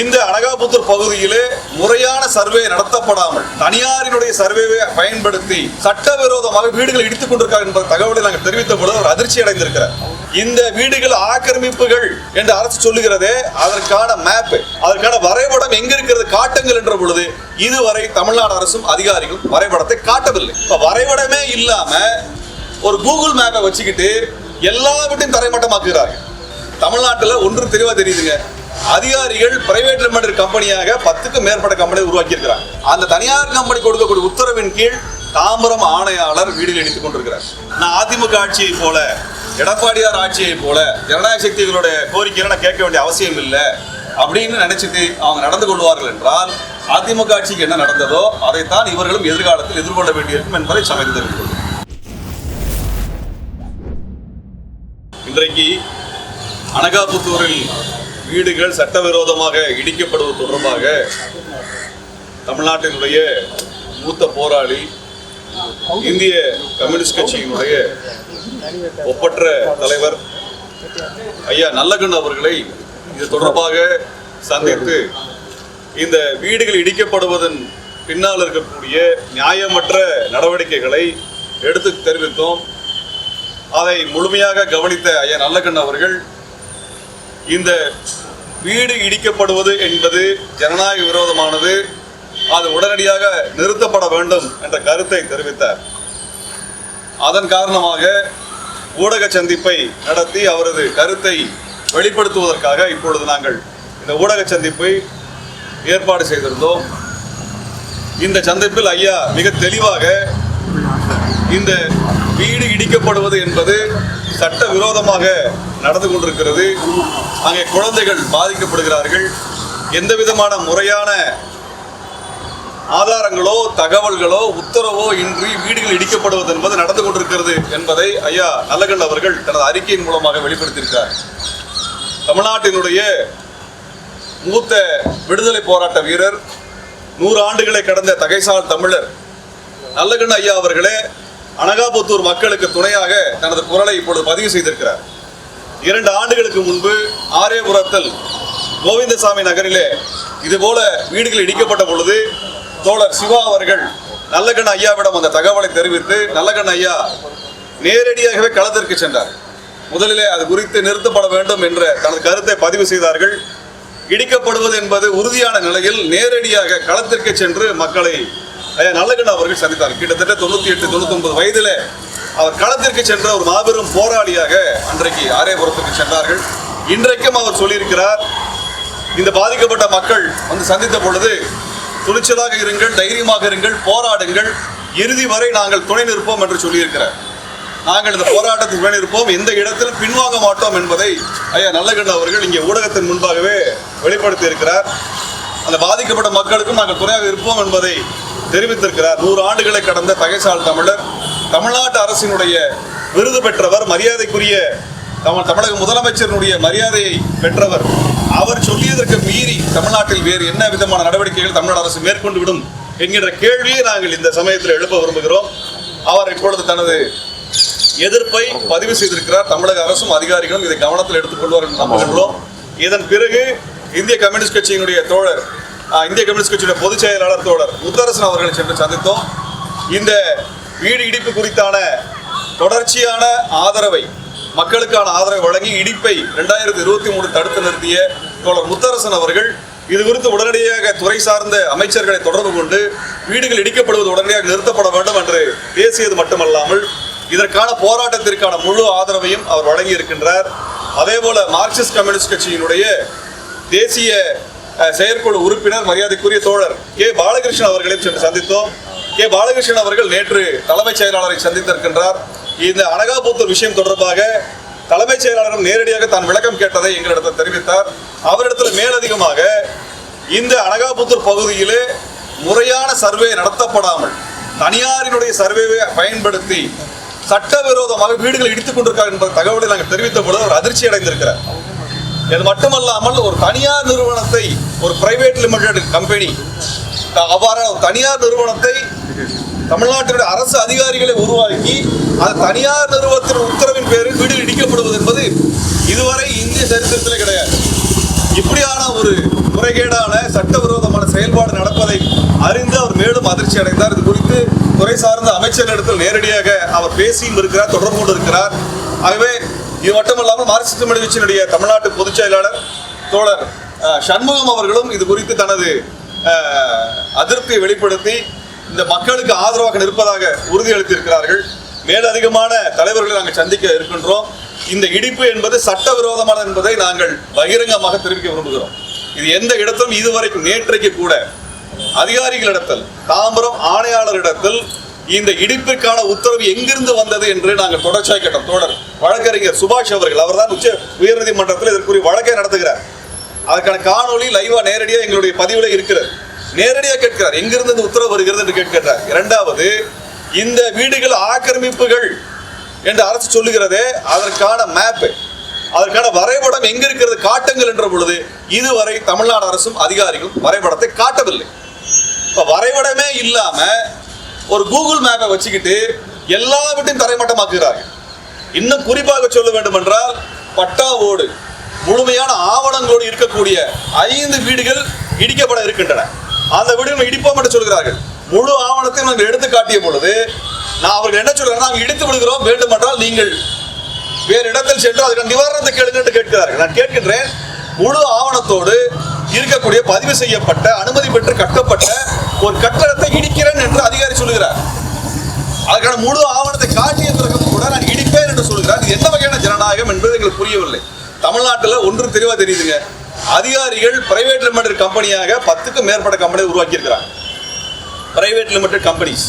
இந்த அனகாபுத்தூர் பகுதியிலே முறையான சர்வே நடத்தப்படாமல் தனியாரினுடைய சர்வேவை பயன்படுத்தி சட்டவிரோதமாக வீடுகள் இடித்துக் கொண்டிருக்கார் என்ற தகவலை நாங்கள் தெரிவித்த பொழுது அவர் அதிர்ச்சி அடைந்திருக்கிறார். இந்த வீடுகள் ஆக்கிரமிப்புகள் என்று அரசு சொல்லுகிறதே அதற்கான மேப் அதற்கான வரைபடம் எங்க இருக்கிறது காட்டுங்கள் என்ற பொழுது இதுவரை தமிழ்நாடு அரசும் அதிகாரிகளும் வரைபடத்தை காட்டவில்லை. இப்ப வரைபடமே இல்லாம ஒரு கூகுள் மேப்பை வச்சுக்கிட்டு எல்லா வீட்டையும் தரைமட்டமாக்குகிறார்கள். தமிழ்நாட்டில் ஒன்று தெளிவாக தெரியுதுங்க. அதிகாரிகள் பிரைவேட் லிமிடெட் கம்பெனியாக பத்துக்கும் மேற்பட்ட கம்பெனி உருவாக்கியிருக்கிறாங்க. அந்த தனியார் கம்பெனி கொடுக்கக்கூடிய உத்தரவின் கீழ் தாம்பரம் ஆணையாளர் வீடில் எடுத்துக் கொண்டிருக்கிறார். நான் அதிமுக ஆட்சியை போல எடப்பாடியார் ஆட்சியை போல ஜனநாயக சக்திகளுடைய கோரிக்கையை நான் கேட்க வேண்டிய அவசியம் இல்லை அப்படின்னு நினைச்சிட்டு அவங்க நடந்து கொள்வார்கள் என்றால் அதிமுக ஆட்சிக்கு என்ன நடந்ததோ அதைத்தான் இவர்களும் எதிர்காலத்தில் எதிர்கொள்ள வேண்டியிருக்கும் என்பதை சமைத்து தெரிவித்துள்ளது இன்றைக்கு அனகாபுத்தூரில் வீடுகள் சட்டவிரோதமாக இடிக்கப்படுவது தொடர்பாக தமிழ்நாட்டினுடைய மூத்த போராளி இந்திய கம்யூனிஸ்ட் கட்சியினுடைய ஒப்பற்ற தலைவர் ஐயா நல்லகண் அவர்களை இது தொடர்பாக சந்தித்து இந்த வீடுகள் இடிக்கப்படுவதன் பின்னால் இருக்கக்கூடிய நியாயமற்ற நடவடிக்கைகளை எடுத்து தெரிவித்தோம். அதை முழுமையாக கவனித்த ஐயா நல்லகண் அவர்கள் இந்த வீடு இடிக்கப்படுவது என்பது ஜனநாயக விரோதமானது. அது உடனடியாக நிறுத்தப்பட வேண்டும் என்ற கருத்தை தெரிவித்தார். அதன் காரணமாக ஊடக சந்திப்பை நடத்தி அவரது கருத்தை வெளிப்படுத்துவதற்காக இப்பொழுது நாங்கள் இந்த ஊடக சந்திப்பை ஏற்பாடு செய்திருந்தோம். இந்த சந்திப்பில் ஐயா மிக தெளிவாக இந்த வீடு இடிக்கப்படுவது என்பது சட்ட விரோதமாக நடந்து கொண்டிருக்கிறது. அங்கே குழந்தைகள் பாதிக்கப்படுகிறார்கள். எந்த விதமான முறையான ஆதாரங்களோ தகவல்களோ உத்தரவோ இன்றி வீடுகள் இடிக்கப்படுவது என்பது நடந்து கொண்டிருக்கிறது என்பதை ஐயா நல்லகண்ட அவர்கள் தனது அறிக்கையின் மூலமாக வெளிப்படுத்தியிருக்கிறார். தமிழ்நாட்டினுடைய மூத்த விடுதலை போராட்ட வீரர் நூறு ஆண்டுகளை கடந்த தகைசால் தமிழர் நல்லகண்ண ஐயா அவர்களே அனகாபுத்தூர் மக்களுக்கு துணையாக தனது குரலை இப்பொழுது பதிவு செய்திருக்கிறார். இரண்டு ஆண்டுகளுக்கு முன்பு ஆரியபுரத்தில் கோவிந்தசாமி நகரிலே இதுபோல வீடுகள் இடிக்கப்பட்ட பொழுது தோழர் சிவா அவர்கள் நல்லகண் ஐயாவிடம் அந்த தகவலை தெரிவித்து நல்லகண் ஐயா நேரடியாகவே களத்திற்கு சென்றார். முதலிலே அது குறித்து நிறுத்தப்பட வேண்டும் என்ற தனது கருத்தை பதிவு செய்தார்கள். இடிக்கப்படுவது என்பது உறுதியான நிலையில் நேரடியாக களத்திற்கு சென்று மக்களை ஐயா நல்லகண்ண அவர்கள் சந்தித்தார் கிட்டத்தட்ட தொண்ணூத்தி எட்டு தொண்ணூத்தி ஒன்பது அவர் களத்திற்கு சென்ற ஒரு மாபெரும் போராளியாக அன்றைக்கு ஆரியபுரத்துக்கு சென்றார்கள். இன்றைக்கும் அவர் சொல்லியிருக்கிறார் இந்த பாதிக்கப்பட்ட மக்கள் வந்து சந்தித்த பொழுது துணிச்சலாக இருங்கள் தைரியமாக இருங்கள் போராடுங்கள் இறுதி வரை நாங்கள் துணை நிற்போம் என்று சொல்லியிருக்கிறார். நாங்கள் இந்த போராட்டத்தில் துணை நிற்போம் எந்த இடத்தில் பின்வாங்க மாட்டோம் என்பதை ஐயா நல்லகண்ண அவர்கள் இங்கே ஊடகத்தின் முன்பாகவே வெளிப்படுத்தி இருக்கிறார் அந்த பாதிக்கப்பட்ட மக்களுக்கும் நாங்கள் துணையாக இருப்போம் என்பதை தெரிவித்திருக்கிறார். நூறு ஆண்டுகளை கடந்த தகைசால் தமிழர். தமிழ்நாட்டு அரசினுடைய விருது பெற்றவர் மரியாதைக்குரிய தமிழ் தமிழக முதலமைச்சரினுடைய மரியாதையை பெற்றவர். அவர் சொல்லியதற்கு மீறி தமிழ்நாட்டில் வேறு என்ன விதமான நடவடிக்கைகள் தமிழ்நாடு அரசு மேற்கொண்டு விடும் என்கின்ற கேள்வியை நாங்கள் இந்த சமயத்தில் எழுப்ப விரும்புகிறோம். அவர் இப்பொழுது தனது எதிர்ப்பை பதிவு செய்திருக்கிறார். தமிழக அரசும் அதிகாரிகளும் இதை கவனத்தில் எடுத்துக்கொள்வார் என்று நம்புகின்றோம். இதன் பிறகு இந்திய கம்யூனிஸ்ட் கட்சியினுடைய தோழர் இந்திய கம்யூனிஸ்ட் கட்சியுடைய பொதுச் செயலாளர் தோழர் முத்தரசன் அவர்களை சென்று சந்தித்தோம். இந்த வீடு இடிப்பு குறித்தான தொடர்ச்சியான ஆதரவை மக்களுக்கான ஆதரவை வழங்கி இடிப்பை ரெண்டாயிரத்தி இருபத்தி மூணு தடுத்து நிறுத்திய தோழர் முத்தரசன் அவர்கள் இது குறித்து உடனடியாக துறை சார்ந்த அமைச்சர்களை தொடர்பு கொண்டு வீடுகள் இடிக்கப்படுவது உடனடியாக நிறுத்தப்பட வேண்டும் என்று பேசியது மட்டுமல்லாமல் இதற்கான போராட்டத்திற்கான முழு ஆதரவையும் அவர் வழங்கி இருக்கின்றார் அதே போல மார்க்சிஸ்ட் கம்யூனிஸ்ட் கட்சியினுடைய தேசிய செயற்குழு உறுப்பினர் மரியாதைக்குரிய தோழர் கே. பாலகிருஷ்ணன் அவர்களையும் சென்று சந்தித்தோம். கே. பாலகிருஷ்ணன் அவர்கள் நேற்று தலைமைச் செயலாளரை சந்தித்திருக்கின்றார். இந்த அனகாபுத்தூர் விஷயம் தொடர்பாக தலைமைச் செயலாளரும் நேரடியாக தான் விளக்கம் கேட்டதை எங்களிடத்தில் தெரிவித்தார். அவரிடத்தில் மேலதிகமாக இந்த அனகாபுத்தூர் பகுதியிலே முறையான சர்வே நடத்தப்படாமல் தனியாரினுடைய சர்வேவை பயன்படுத்தி சட்டவிரோதமாக வீடுகள் இடித்துக் கொண்டிருக்கார் என்ற தகவலை நாங்கள் தெரிவித்த பொழுது அவர் அதிர்ச்சி அடைந்திருக்கிறார் இது மட்டுமல்லாமல் ஒரு தனியார் நிறுவனத்தை ஒரு பிரைவேட் லிமிடெட் கம்பெனி அவ்வாறு ஒரு தனியார் நிறுவனத்தை தமிழ்நாட்டினுடைய அரசு அதிகாரிகளை உருவாக்கி அது தனியார் நிறுவனத்தின் உத்தரவின் பேரில் வீடு இடிக்கப்படுவது என்பது இதுவரை இந்திய சரித்திரத்திலே கிடையாது. இப்படியான ஒரு முறைகேடான சட்டவிரோதமான செயல்பாடு நடப்பதை அறிந்து அவர் மேலும் அதிர்ச்சி அடைந்தார். இது குறித்து துறை சார்ந்த அமைச்சரிடத்தில் நேரடியாக அவர் பேசியும் இருக்கிறார் தொடர்பு கொண்டு இருக்கிறார். ஆகவே இது மட்டுமல்லாமல் மார்க்சிஸ்ட் கம்யூனிஸ்ட் கட்சியினுடைய தமிழ்நாட்டு பொதுச் செயலாளர் தோழர் சண்முகம் அவர்களும் இது குறித்து தனது அதிருப்தியை வெளிப்படுத்தி இந்த மக்களுக்கு ஆதரவாக நிற்பதாக உறுதியளித்திருக்கிறார்கள். மேலதிகமான தலைவர்களை நாங்கள் சந்திக்க இருக்கின்றோம். இந்த இடிப்பு என்பது சட்டவிரோதமானது என்பதை நாங்கள் பகிரங்கமாக தெரிவிக்க விரும்புகிறோம். இது எந்த இடத்திலும் இதுவரைக்கும் நேற்றைக்கு கூட அதிகாரிகளிடத்தில் தாம்பரம் ஆணையாளரிடத்தில் இந்த இடிப்பிற்கான உத்தரவு எங்கிருந்து வந்தது என்று நாங்கள் தொடர்ச்சியாக கேட்டோம். தொடர் வழக்கறிஞர் சுபாஷ் அவர்கள் அவர்தான் உச்ச உயர்நீதிமன்றத்தில் இதற்குரிய வழக்கை நடத்துகிறார். அதற்கான காணொளி லைவா நேரடியாக எங்களுடைய பதிவில் இருக்கிறது. நேரடியாக கேட்கிறார் எங்கிருந்து இந்த உத்தரவு வருகிறது என்று கேட்கிறார் இரண்டாவது இந்த வீடுகள் ஆக்கிரமிப்புகள் என்று அரசு சொல்லுகிறதே. அதற்கான மேப்பு அதற்கான வரைபடம் எங்க இருக்கிறது காட்டுங்கள் என்ற பொழுது இதுவரை தமிழ்நாடு அரசும் அதிகாரிகளும் வரைபடத்தை காட்டவில்லை. இப்ப வரைபடமே இல்லாம ஒரு கூகுள் மேப்பை வச்சுக்கிட்டு எல்லா வீட்டையும் தரைமட்டமாக்குகிறார்கள் இன்னும் குறிப்பாக சொல்ல வேண்டும் என்றால் பட்டாவோடு முழுமையான ஆவணங்களோடு இருக்கக்கூடிய ஐந்து வீடுகள் இடிக்கப்பட இருக்கின்றன. அந்த வீடுகள் இடிப்போம் என்று சொல்கிறார்கள். முழு ஆவணத்தையும் நாங்கள் எடுத்து காட்டிய பொழுது நான் அவர்கள் என்ன சொல்கிறேன் நாங்கள் இடித்து விடுகிறோம் வேண்டுமென்றால் நீங்கள் வேறு இடத்தில் சென்று அதற்கான நிவாரணத்தை கேளுங்க என்று கேட்கிறார்கள். நான் கேட்கின்றேன் முழு ஆவணத்தோடு இருக்கக்கூடிய பதிவு செய்யப்பட்ட அனுமதி பெற்று கட்டப்பட்ட ஒரு கட்டடத்தை இடிக்கிறேன் என்று அதிகாரி சொல்லுகிறார். அதற்கான முழு ஆவணத்தை காட்டிய கூட நான் இடிப்பேன் என்று சொல்கிறார் இது வகையான ஜனநாயகம் என்பது எங்களுக்கு புரியவில்லை. தமிழ்நாட்டில் ஒன்று தெளிவாக தெரியுதுங்க. அதிகாரிகள் பிரைவேட் லிமிடெட் கம்பெனியாக பத்துக்கும் மேற்பட்ட கம்பெனியை உருவாக்கி இருக்கிறாங்க பிரைவேட் லிமிடெட் கம்பெனிஸ்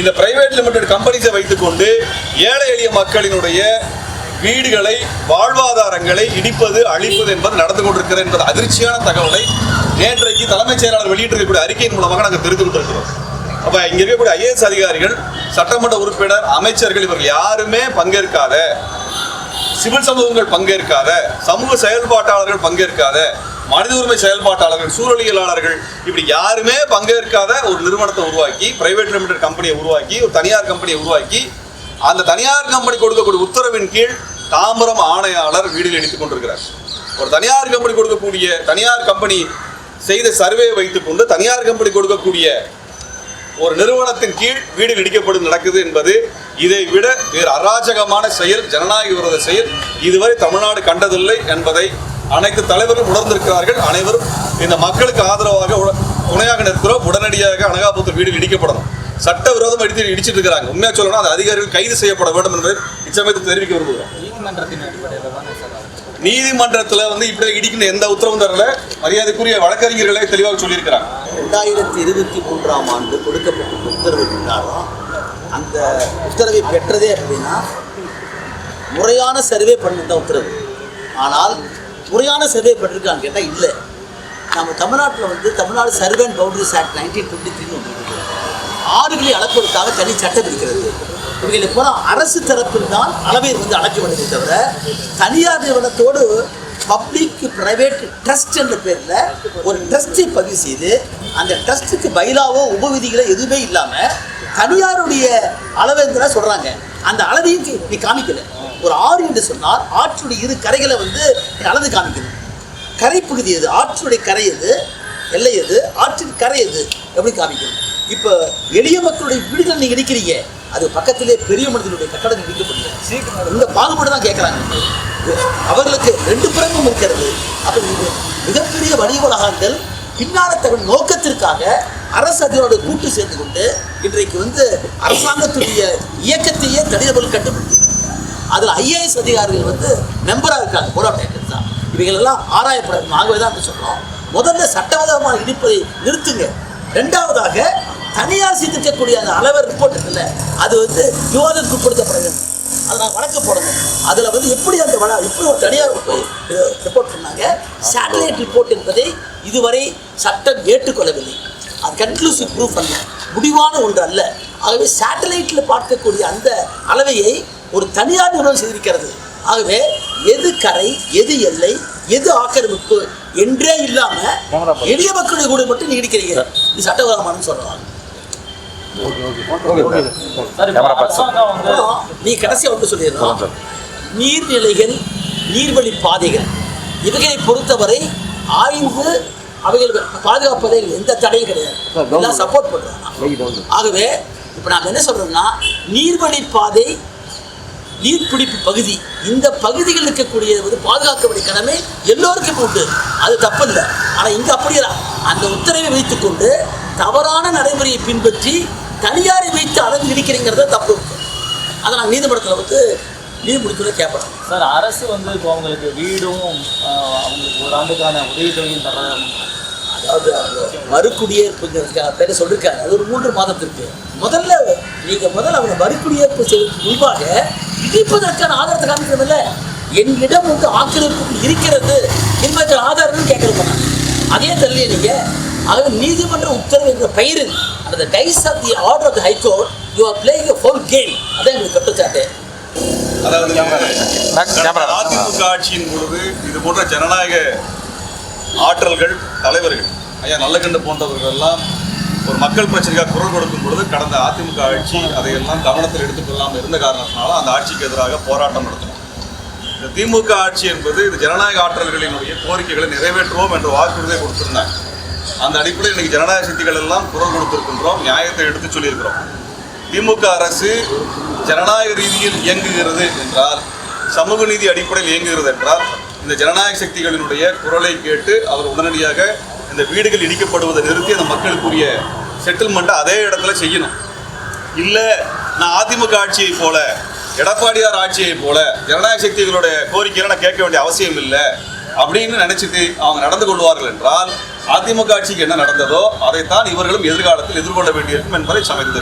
இந்த பிரைவேட் லிமிடெட் கம்பெனிஸை வைத்துக்கொண்டு ஏழை எளிய மக்களினுடைய வீடுகளை வாழ்வாதாரங்களை இடிப்பது அழிப்பது என்பது நடந்து கொண்டிருக்கிறது என்பது அதிர்ச்சியான தகவலை நேற்றைக்கு தலைமைச் செயலாளர் வெளியிட்டிருக்கக்கூடிய அறிக்கையின் மூலமாக நாங்கள் தெரிந்து கொண்டிருக்கிறோம். அப்ப இங்க இருக்கக்கூடிய ஐஏஎஸ் அதிகாரிகள் சட்டமன்ற உறுப்பினர் அமைச்சர்கள் இவர்கள் யாருமே பங்கேற்காத சிவில் சமூகங்கள் பங்கேற்காத சமூக செயல்பாட்டாளர்கள் பங்கேற்காத மனித உரிமை செயல்பாட்டாளர்கள் சூழலியலாளர்கள் இப்படி யாருமே பங்கேற்காத ஒரு நிறுவனத்தை உருவாக்கி பிரைவேட் லிமிடெட் கம்பெனியை உருவாக்கி ஒரு தனியார் கம்பெனியை உருவாக்கி அந்த தனியார் கம்பெனி கொடுக்கக்கூடிய உத்தரவின் கீழ் தாம்பரம் ஆணையாளர் வீடுகள் இடித்துக் கொண்டிருக்கிறார். ஒரு தனியார் கம்பெனி கொடுக்கக்கூடிய தனியார் கம்பெனி செய்த சர்வே வைத்துக்கொண்டு தனியார் கம்பெனி கொடுக்கக்கூடிய ஒரு நிறுவனத்தின் கீழ் வீடு இடிக்கப்படும் நடக்குது என்பது இதை விட வேறு அராஜகமான செயல் ஜனநாயக விரோத செயல் இதுவரை தமிழ்நாடு கண்டதில்லை என்பதை அனைத்து தலைவர்களும் உணர்ந்திருக்கிறார்கள். அனைவரும் இந்த மக்களுக்கு ஆதரவாக துணையாக நிற்கிறோம். உடனடியாக அனகாபுத்தூர் வீடு இடிக்கப்படணும். சட்ட விரோதம் இடித்து இடிச்சிட்டு இருக்கிறாங்க. உண்மையாக சொல்லணும் அந்த அதிகாரிகள் கைது செய்யப்பட வேண்டும் என்பதை இச்சமயத்தில் தெரிவிக்க விரும்புகிறோம். நீதிமன்றத்தில் வந்து இப்படி இடிக்கணும் எந்த உத்தரவும் தரல. மரியாதைக்குரிய வழக்கறிஞர்களே தெளிவாக சொல்லியிருக்கிறாங்க. ரெண்டாயிரத்தி இருபத்தி மூன்றாம் ஆண்டு கொடுக்கப்பட்ட உத்தரவு இருந்தாலும் அந்த உத்தரவை பெற்றதே அப்படின்னா முறையான சர்வே பண்ணிருந்த உத்தரவு. ஆனால் முறையான சர்வே பண்ணிருக்காங்க கேட்டால் இல்லை. நம்ம தமிழ்நாட்டில் வந்து Tamil Nadu survey and boundaries act nineteen twenty three ஒன்று இருக்குது ஆறுகளை அளப்பதற்காக தனி சட்டம் இருக்கிறது. இவைகளை பூரா அரசு தரப்பில் தான் அளவை வந்து அளக்கப்படுதே தவிர தனியார் நிறுவனத்தோடு பப்ளிக் பிரைவேட் ட்ரஸ்ட் என்ற பேரில் ஒரு ட்ரஸ்ட்டை பதிவு செய்து அந்த ட்ரஸ்ட்டுக்கு பயிலாவோ உபவிதிகளோ எதுவுமே இல்லாமல் தனியாருடைய அளவுங்கிற சொல்கிறாங்க அந்த அளவையும் நீ- காமிக்கல. ஒரு ஆறு என்று சொன்னால் ஆற்றுடைய இரு கரைகளை வந்து நீ அளந்து காமிக்கணும். கரைப்பகுதி எது? ஆற்றுடைய கரை எது? எல்லை எது? ஆற்றின் கரை எது? எப்படி காமிக்கணும். இப்போ எளிய மக்களுடைய வீடுகள் நீங்கள் இடிக்கிறீங்க அது பக்கத்திலே பெரிய மனிதனுடைய கட்டடம் இடிக்கப்படுது இந்த பாகுபாடு தான் கேட்குறாங்க அவர்களுக்கு ரெண்டு புறமும் இருக்கிறது. அப்போ இது மிகப்பெரிய வணிக வளாகங்கள் பின்னால தகவல் நோக்கத்திற்காக அரசு அதிகாரோட கூட்டு சேர்ந்து கொண்டு இன்றைக்கு வந்து அரசாங்கத்துடைய இயக்கத்தையே தனிநபர்கள் கட்டுப்படுத்தி அதில் ஐஏஎஸ் அதிகாரிகள் வந்து மெம்பராக இருக்காங்க போர்ட் ஆஃப் டைரக்டர்ஸ் தான் இவைகளெல்லாம் ஆராயப்படும் ஆகவே தான் சொல்கிறோம் முதல்ல சட்டவிரோதமாக இடிப்பதை நிறுத்துங்க. ரெண்டாவதாக தனியார் செய்திருக்கக்கூடிய அந்த அளவர் ரிப்போர்ட் இருக்குல்ல அது வந்து விவாதத்துக்கு உட்படுத்தப்பட வேண்டும் அதை நான் வழக்கு போடணும். அதில் வந்து எப்படி அந்த வழ எப்படி ஒரு தனியார் ரிப்போர்ட் பண்ணாங்க? சேட்டலைட் ரிப்போர்ட் என்பதை இதுவரை சட்டம் ஏற்றுக்கொள்ளவில்லை. அது கன்க்ளூசிவ் ப்ரூஃப் அல்ல. முடிவான ஒன்று அல்ல. ஆகவே சேட்டலைட்டில் பார்க்கக்கூடிய அந்த அளவையை ஒரு தனியார் நிறுவனம் செய்திருக்கிறது. ஆகவே எது கரை எது எல்லை எது ஆக்கிரமிப்பு என்றே இல்லாம எளிய மக்களுடைய கூட மட்டும் நீ இடிக்கிறீங்க இது சட்டவிரோதமானு சொல்லலாம் சார் இப்போ அரசாங்கம் வந்து அப்புறம் நீ கடைசியா வந்து சொல்லிடுறோம் நீர்நிலைகள் நீர்வழி பாதைகள் இவைகளை பொறுத்தவரை ஆய்ந்து அவைகள் பாதுகாப்பதை எந்த தடையும் கிடையாது. எல்லாம் சப்போர்ட் பண்றாங்க ஆகவே இப்போ நாம் என்ன சொல்றோம்னா நீர்வழி பாதை நீர்பிடிப்பு பகுதி இந்த பகுதிகள் இருக்கக்கூடிய வந்து பாதுகாக்க வேண்டிய கடமை எல்லோருக்கும் உண்டு. அது தப்பு இல்லை ஆனால் இங்கே அப்படி இல்ல. அந்த உத்தரவை வைத்துக்கொண்டு தவறான நடைமுறையை பின்பற்றி தனியாரை வைத்து அளந்து இடிக்கிறீங்கிறத தப்பு அதை நான் நீதிமன்றத்தில் வந்து நீதிமன்றத்தில் கேட்பேன். சார் அரசு வந்து இப்போ அவங்களுக்கு வீடும் அவங்களுக்கு ஒரு ஆண்டுக்கான உதவித்தொகையும் தர அதாவது மறுகுடியேற்புங்கிறதுக்காக பேரை சொல்லியிருக்காரு அது ஒரு மூன்று மாதத்திற்கு. முதல்ல நீங்க முதல்ல அவங்க மறுகுடியேற்பு செய்வதற்கு முன்பாக இடிப்பதற்கான ஆதாரத்தை காமிக்கணும்ல என்னிடம் வந்து ஆக்கிரமிப்பு இருக்கிறது. என்பதற்கு ஆதாரம்னு கேட்கறது அதே தெரியல நீங்க ஆகவே நீதிமன்ற உத்தரவு என்ற பெயரில் அந்த dies of the order of the high court you are playing a foul game அதான் எங்களுக்கு கட்டுச்சாட்டு அதாவது. அதிமுக ஆட்சியின் பொழுது இது போன்ற ஜனநாயக ஆற்றல்கள் தலைவர்கள் ஐயா நல்லகண்டு போன்றவர்கள் எல்லாம் ஒரு மக்கள் பிரச்சனைக்காக குரல் கொடுக்கும் பொழுது கடந்த அதிமுக ஆட்சி அதையெல்லாம் கவனத்தில் எடுத்துக்கொள்ளாமல் இருந்த காரணத்தினால அந்த ஆட்சிக்கு எதிராக போராட்டம் நடத்தணும். இந்த திமுக ஆட்சி என்பது இது ஜனநாயக ஆற்றல்களினுடைய கோரிக்கைகளை நிறைவேற்றுவோம் என்ற வாக்குறுதியை கொடுத்திருந்தாங்க. அந்த அடிப்படையில் இன்னைக்கு ஜனநாயக சக்திகள் எல்லாம் குரல் கொடுத்திருக்கின்றோம் நியாயத்தை எடுத்து சொல்லியிருக்கிறோம். திமுக அரசு ஜனநாயக ரீதியில் இயங்குகிறது என்றால் சமூக நீதி அடிப்படையில் இயங்குகிறது என்றால் இந்த ஜனநாயக சக்திகளினுடைய குரலை கேட்டு அவர் உடனடியாக இந்த வீடுகள் இடிக்கப்படுவதை நிறுத்தி அந்த மக்களுக்குரிய செட்டில்மெண்ட்டை அதே இடத்துல செய்யணும். இல்லை நான் அதிமுக ஆட்சியை போல எடப்பாடியார் ஆட்சியை போல ஜனநாயக சக்திகளுடைய கோரிக்கையை நான் கேட்க வேண்டிய அவசியம் இல்லை அப்படின்னு நினச்சிட்டு அவங்க நடந்து கொள்வார்கள் என்றால் அதிமுக ஆட்சிக்கு என்ன நடந்ததோ அதைத்தான் இவர்களும் எதிர்காலத்தில் எதிர்கொள்ள வேண்டியிருக்கும் என்பதை சமைத்து